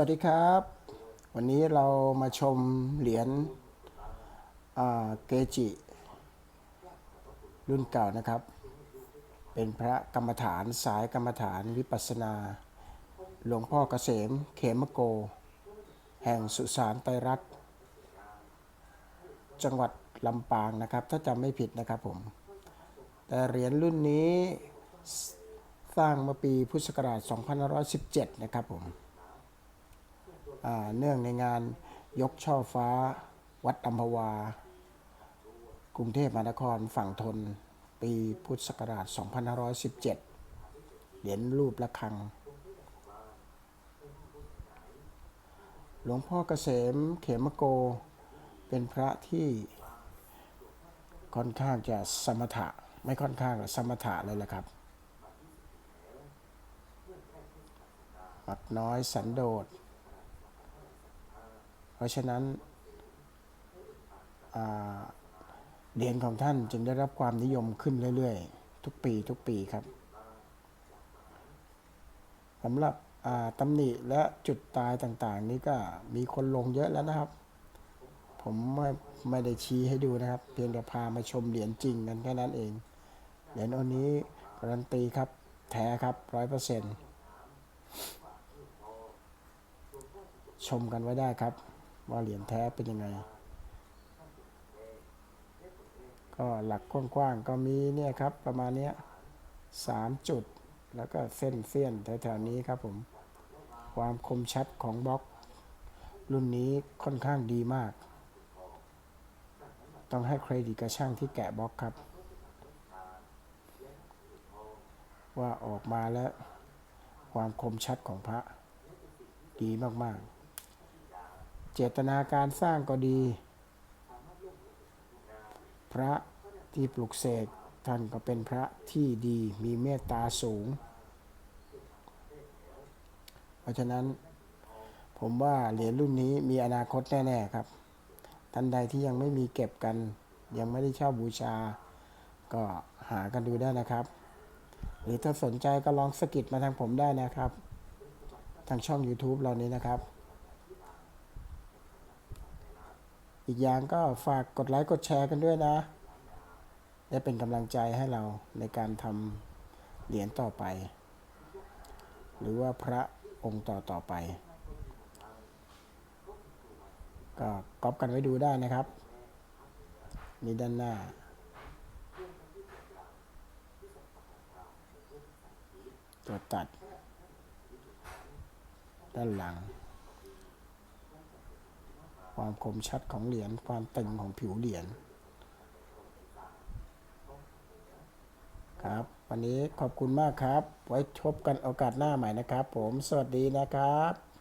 วัสดีครับ วันนี้เรามาชมเหรียญเกจิ รุ่นเก่านะครับ เป็นพระกรรมฐานสายกรรมฐานวิปัสนา หลวงพ่อเกษมเขมโก แห่งสุสานไตรรัตจังหวัดลำปางนะครับ ถ้าจำไม่ผิดนะครับผม แต่เหรียญรุ่นนี้สร้างเมื่อปีพุทธศักราช 2517 นะครับผม เนื่องในงานยกช่อฟ้า วัดอัมพวา กรุงเทพมหานครฝั่งทน ปีพุทธศักราช 2517 เหรียญรูประฆัง หลวงพ่อเกษมเขมโก เป็นพระที่ค่อนข้างจะสมถะ ไม่ค่อนข้างสมถะเลยแหละครับมักน้อยสันโดษ เพราะฉะนั้นเหรียญของท่านจึงได้รับความนิยมขึ้นเรื่อยๆ ทุกปีทุกปีครับสำหรับตำหนิและจุดตายต่างๆ นี้ก็มีคนลงเยอะแล้วนะครับ ผมไม่ไม่ได้ชี้ให้ดูนะครับ เพียงแต่พามาชมเหรียญจริงกันแค่นั้นเอง เหรียญอันนี้การันตีครับ แท้ครับร้อยเปอร์เซ็นต์ชมกันไว้ได้ครับ ว่าเหรียญแท้เป็นยังไง ก็หลักกว้างๆก็มีเนี่ยครับประมาณเนี้ยสามจุดแล้วก็เส้นเสี้ยนแถวๆนี้ครับผม ความคมชัดของบล็อก รุ่นนี้ค่อนข้างดีมาก ต้องให้เครดิตกับช่างที่แกะบล็อกครับ ว่าออกมาแล้ว ความคมชัดของพระ ดีมากๆ เจตนาการสร้างก็ดี พระที่ปลุกเสกท่านก็เป็นพระที่ดีมีเมตตาสูง เพราะฉะนั้นผมว่าเหรียญรุ่นนี้มีอนาคตแน่ ๆ ครับ ท่านใดที่ยังไม่มีเก็บกัน ยังไม่ได้เช่าบูชา ก็หากันดูได้นะครับ หรือถ้าสนใจก็ลองสกิดมาทางผมได้นะครับ ทางช่อง YouTube เรานี้นะครับ อีกอย่างก็ฝากกดไลค์กดแชร์กันด้วยนะ ได้เป็นกำลังใจให้เราในการทำเหรียญต่อไป หรือว่าพระองค์ต่อต่อไป ก็ก๊อปกันไว้ดูได้นะครับนี่ด้านหน้าตัวตัด ด้านหลัง ความคมชัดของเหรียญความตึงของผิวเหรียญครับ วันนี้ขอบคุณมากครับ ไว้พบกันโอกาสหน้าใหม่นะครับ ผมสวัสดีนะครับ